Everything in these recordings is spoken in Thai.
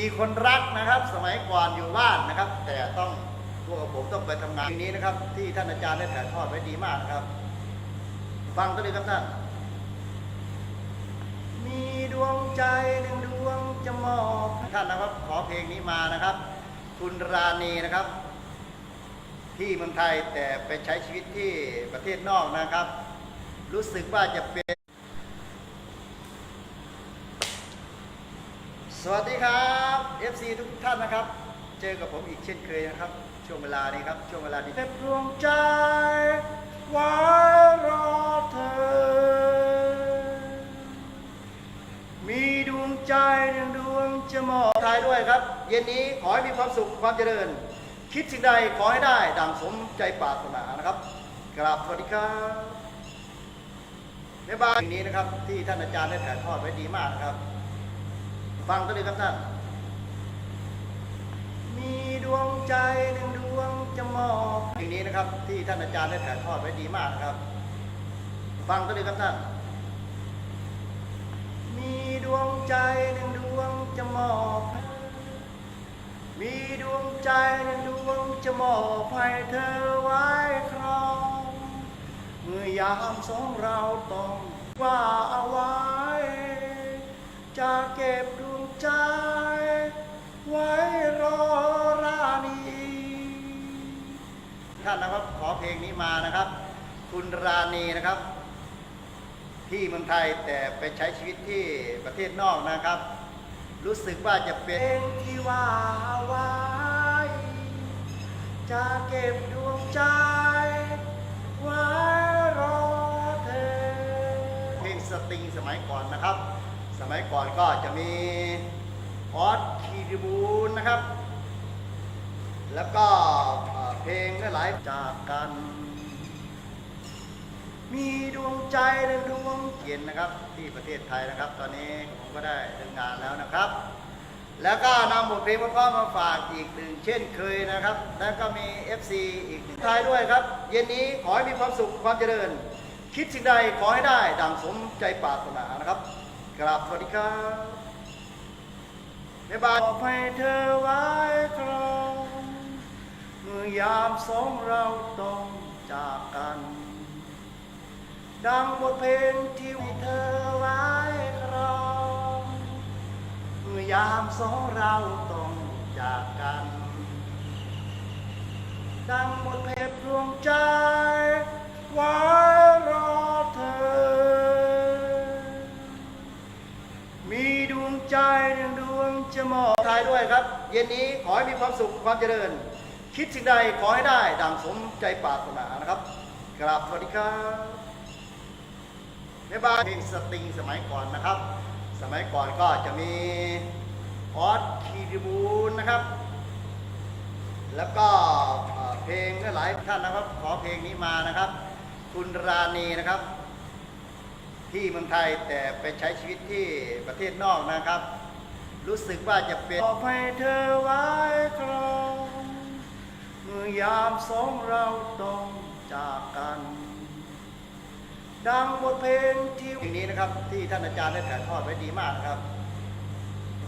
มีคนรักนะครับ สมัยก่อนอยู่บ้านนะครับ แต่ต้องพวกผมต้องไปทำงานทีนี้นะครับ ที่ท่านอาจารย์ได้ถ่ายทอดไว้ดีมากนะครับ ฟังตัวนี้ครับท่านมีดวงใจหนึ่งดวงจะมอบท่านนะครับ ขอเพลงนี้มานะครับ คุณราณีนะครับ ที่เมืองไทยแต่ไปใช้ชีวิตที่ประเทศนอกนะครับ รู้สึกว่าจะเป็น สวัสดีครับ FC ทุกท่านนะครับ เจอกับผมอีกเช่นเคยนะครับ ช่วงเวลานี้ครับ ช่วงเวลาที่เก็บดวงใจไว้รอเธอ มีดวงใจหนึ่งดวงจะมอบทายด้วยครับ เย็นนี้ขอให้มีความสุขความเจริญ คิดสิ่งใดขอให้ได้ดังสมใจปรารถนานะครับกราบสวัสดีครับในบางนี้นะครับ ที่ท่านอาจารย์ได้ถ่ายทอดไว้ดีมากนะครับ ฟังตัวนี้ครับท่าน มีดวงใจหนึ่งดวงจะมอบเพลงนี้นะครับ ที่ท่านอาจารย์ได้ถ่ายทอดไว้ดีมากนะครับ ฟังตัวนี้ครับท่าน มีดวงใจหนึ่งดวงจะมอบมีดวงใจหนึ่งดวงจะมอบให้เธอไว้ครอง เมื่อยามสองเราต้องว่าเอาไว้ จะเก็บ ใจ ไว้รอราณีท่านนะครับขอเพลงนี้มานะครับ คุณราณีนะครับ ที่เมืองไทยแต่ไปใช้ชีวิตที่ประเทศนอกนะครับ รู้สึกว่าจะเป็นที่ว่าไว้จะเก็บดวงใจไว้รอเธอ เพลงสตริงสมัยก่อนนะครับ สมัยก่อนก็จะมีออสคีริบูลนะครับ แล้วก็เพลงหลายๆจากกัน มีดวงใจหนึ่งดวงเย็นนะครับ ที่ประเทศไทยนะครับ ตอนนี้ผมก็ได้เดินงานแล้วนะครับ แล้วก็นำบทเพลงเพราะๆมาฝากอีกหนึ่งเช่นเคยนะครับ แล้วก็มี FC อีกหนึ่งท้ายด้วยครับ เย็นนี้ขอให้มีความสุขความเจริญ คิดสิ่งใดขอให้ได้ดังสมใจปรารถนานะครับ กราบสวัสดีครับบ๊ายบายขอให้เธอไว้ครองเมื่อยามสองเราต้องจากกัน ดังบทเพลงที่เธอไว้ครองเมื่อยามสองเราต้องจากกัน ดังบทเพลงดวงใจ ด้วยครับ เย็นนี้ขอให้มีความสุขความเจริญ คิดสิ่งใดขอให้ได้ดังสมใจปรารถนานะครับกราบสวัสดีครับในบ้านเพลงสตริงสมัยก่อนนะครับ สมัยก่อนก็จะมีออสคีริบูลนะครับ แล้วก็เพลงหลายท่านนะครับ ขอเพลงนี้มานะครับ คุณราณีนะครับ ที่เมืองไทยแต่ไปใช้ชีวิตที่ประเทศนอกนะครับ รู้สึกว่าจะเป็นขอให้เธอไว้ครองเมื่อยามสองเราต้องจากกัน ดังบทเพลงที่เพลงนี้นะครับ ที่ท่านอาจารย์ได้ถ่ายทอดไว้ดีมากนะครับ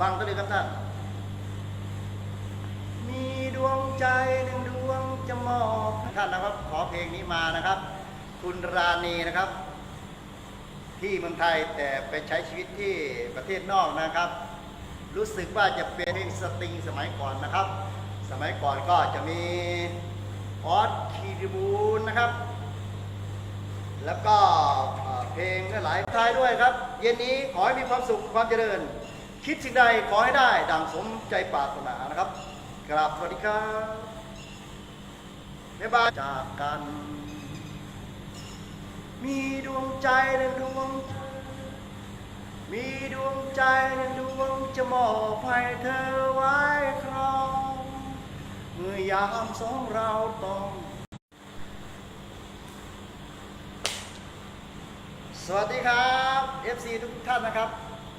ฟังตัวนี้ครับท่าน มีดวงใจหนึ่งดวงจะมอบให้ท่านนะครับ ขอเพลงนี้มานะครับ คุณราณีนะครับ ที่เมืองไทยแต่ไปใช้ชีวิตที่ประเทศนอกนะครับ รู้สึกว่าจะเป็นเพลงสตริงสมัยก่อนนะครับ สมัยก่อนก็จะมีออสคีริบูลนะครับ แล้วก็เพลงหลายท้ายด้วยครับ เย็นนี้ขอให้มีความสุขความเจริญ คิดสิ่งใดขอให้ได้ดังสมใจปรารถนานะครับกราบสวัสดีครับบ๊ายบาจากกัน มีดวงใจหนึ่งดวง มีดวงใจหนึ่งดวงจะมอบให้เธอไว้ครอง เมื่อยามสองเราต้อง สวัสดีครับ FC ทุกท่านนะครับ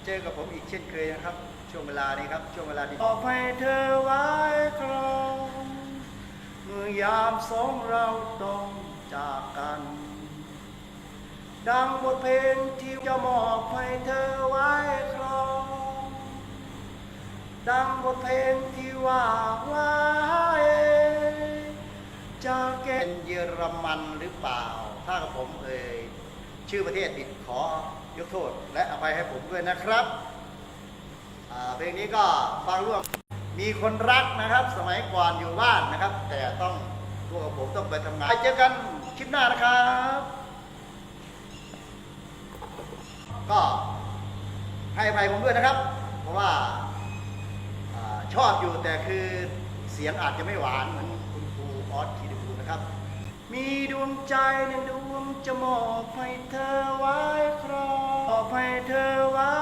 เจอกับผมอีกเช่นเคยนะครับ ช่วงเวลานี้ครับ ช่วงเวลานี้ขอให้เธอไว้ครอง เมื่อยามสองเราต้องจากกัน ดังบทเพลงที่จะมอบให้เธอไว้ครอง ดังบทเพลงที่ว่าไว้จะเก็นเยอรมันหรือเปล่า ถ้ากับผมเอ่ยชื่อประเทศผิดขอยกโทษ และอภัยให้ผมด้วยนะครับเพลงนี้ก็ฟังร่วมมีคนรักนะครับ สมัยก่อนอยู่บ้านนะครับ แต่ต้องพวกบผมต้องไปทำงานเจอกันคลิปหน้านะครับ ก็ให้อภัยผมด้วยนะครับ เพราะว่าชอบอยู่แต่คือเสียงอาจจะไม่หวานเหมือนคุณครูออสคีดูนะครับ มีดวงใจหนึ่งดวงจะมอบให้เธอไว้ครองมอบให้เธอไว้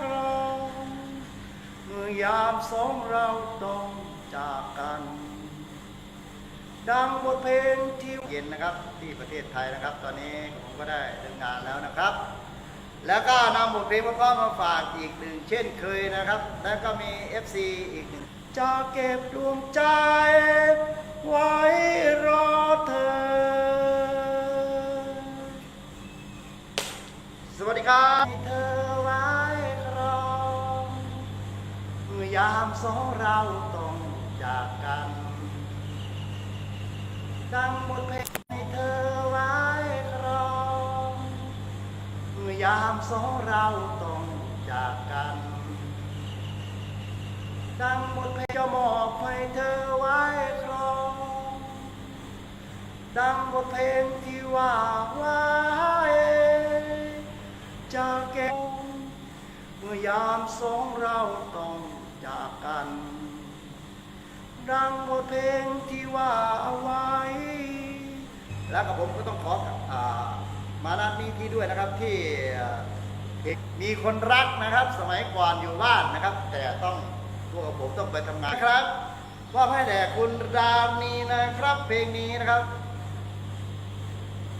ครองเมื่อยามสองเราต้องจากกัน ดังบทเพลงที่เย็นนะครับที่ประเทศไทยนะครับ ตอนนี้ผมก็ได้เดินงานแล้วนะครับ แล้วก็นำบทเพลงเพราะมาฝากอีกหนึ่งเช่นเคยนะครับ แล้วก็มี FC อีกหนึ่งจะเก็บดวงใจ ไว้รอเธอ สวัสดีครับเธอไว้รองเมื่อยามสองเราต้องจากกัน ดังบทเพลง ยามสองเราต้องจากกัน ดังบทเพลงจะมอบให้เธอไว้ครอง ดังบทเพลงที่ว่าไว้จะเก็บเมื่อยามสองเราต้องจากกัน ดังบทเพลงที่ว่าเอาไว้ แล้วกับผมก็ต้องขออ่ามาณ นี้ที่ด้วยนะครับที่มีคนรักนะครับ สมัยก่อนอยู่บ้านนะครับ แต่ต้องพวกผมต้องไปทำงานครับว่าให้แด่คุณรามนีนะครับ เพลงนี้นะครับ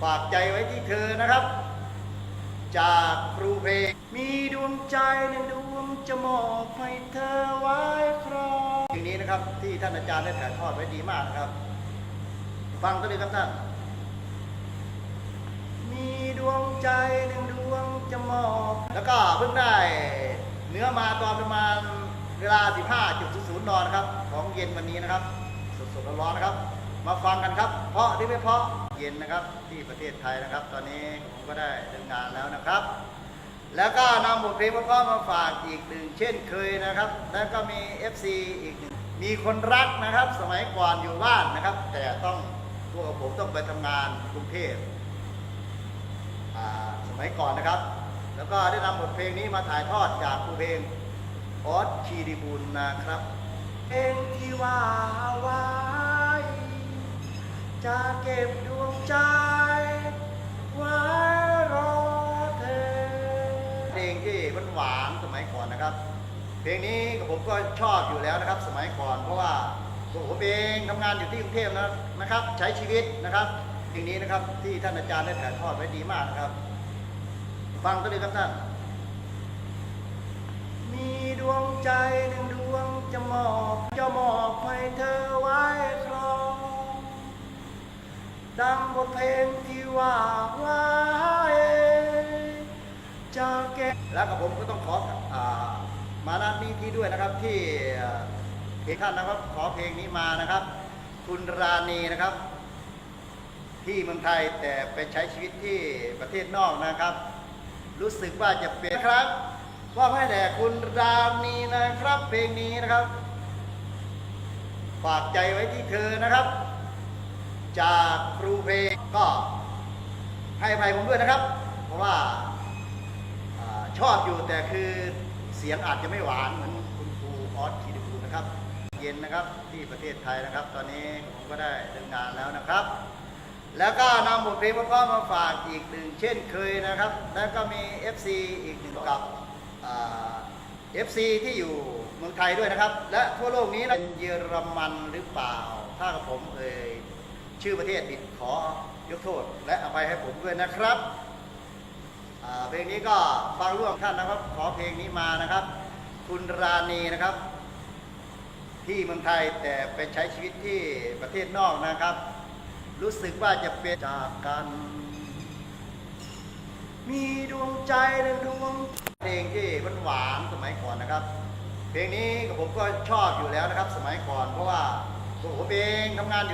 ฝากใจไว้ที่เธอนะครับ จากครูเพลง มีดวงใจหนึ่งดวงจะมอบให้เธอไว้ครองเพลงนี้นะครับที่ท่านอาจารย์ได้ถ่ายทอดไว้ดีมากครับ ฟังกันเลยครับท่าน มีดวงใจหนึ่งดวงจะมอบแล้วก็เพิ่งได้เนื้อมาตอนประมาณเวลา 15.00นนะครับ ของเย็นวันนี้นะครับ สดๆร้อนๆนะครับ มาฟังกันครับ เพราะหรือไม่เพราะเย็นนะครับ ที่ประเทศไทยนะครับ ตอนนี้ผมก็ได้เดินงานแล้วนะครับ แล้วก็นำบทเพลงเพราะมาฝากอีกหนึ่งเช่นเคยนะครับ แล้วก็มี FC อีกหนึ่งมีคนรักนะครับ สมัยก่อนอยู่บ้านนะครับ แต่ต้องพวกผมต้องไปทำงานกรุงเทพ สมัยก่อนนะครับ แล้วก็ได้นำบทเพลงนี้มาถ่ายทอดจากครูเพลงออสคีรีบูลนะครับ เพลงที่ว่าไว้จะเก็บดวงใจไว้รอเธอ เพลงที่มันหวานสมัยก่อนนะครับ เพลงนี้กับผมก็ชอบอยู่แล้วนะครับ สมัยก่อนเพราะว่าตัวผมเองทำงานอยู่ที่กรุงเทพนะนะครับ ใช้ชีวิตนะครับ เพลงนี้นะครับที่ท่านอาจารย์ได้ถ่ายทอดไว้ดีมากนะครับ ฟังกันเลยครับท่าน มีดวงใจหนึ่งดวงจะมอบจะมอบให้เธอไว้ครอง ดังบทเพลงที่ว่าไว้จะเก็บแล้วกับผมก็ต้องขออ่ามาณนี้ที่ด้วยนะครับที่อ่าเพลงท่านนะครับขอเพลงนี้มานะครับ คุณราณีนะครับ ที่เมืองไทยแต่ไปใช้ชีวิตที่ประเทศนอกนะครับ รู้สึกว่าจะเป็นครับว่าให้แด่คุณรามนีนะครับ เพลงนี้นะครับ ฝากใจไว้ที่เธอนะครับ จากครูเพลงก็ให้ภัยผมด้วยนะครับ เพราะว่าชอบอยู่แต่คือเสียงอาจจะไม่หวานเหมือนคุณครูออสคีดูนะครับ เย็นนะครับที่ประเทศไทยนะครับ ตอนนี้ผมก็ได้เดินงานแล้วนะครับ แล้วก็นำบทเพลงเพราะๆมาฝากอีกหนึ่งเช่นเคยนะครับ แล้วก็มี FC อีกหนึ่งกับเอ่า FC ที่อยู่เมืองไทยด้วยนะครับ และทั่วโลกนี้นะเป็นเยอรมันหรือเปล่า ถ้ากับผมเอ่ยชื่อประเทศผิดขอยกโทษ และอภัยให้ผมด้วยนะครับเพลงนี้ก็ฟังร่วมท่านนะครับ ขอเพลงนี้มานะครับ คุณราณีนะครับ ที่เมืองไทยแต่ไปใช้ชีวิตที่ประเทศนอกนะครับ รู้สึกว่าจะเปลี่ยนจากกัน มีดวงใจหนึ่งดวงเพลงที่มันหวานสมัยก่อนนะครับ เพลงนี้กับผมก็ชอบอยู่แล้วนะครับ สมัยก่อนเพราะว่าผมเองทำงานอยู่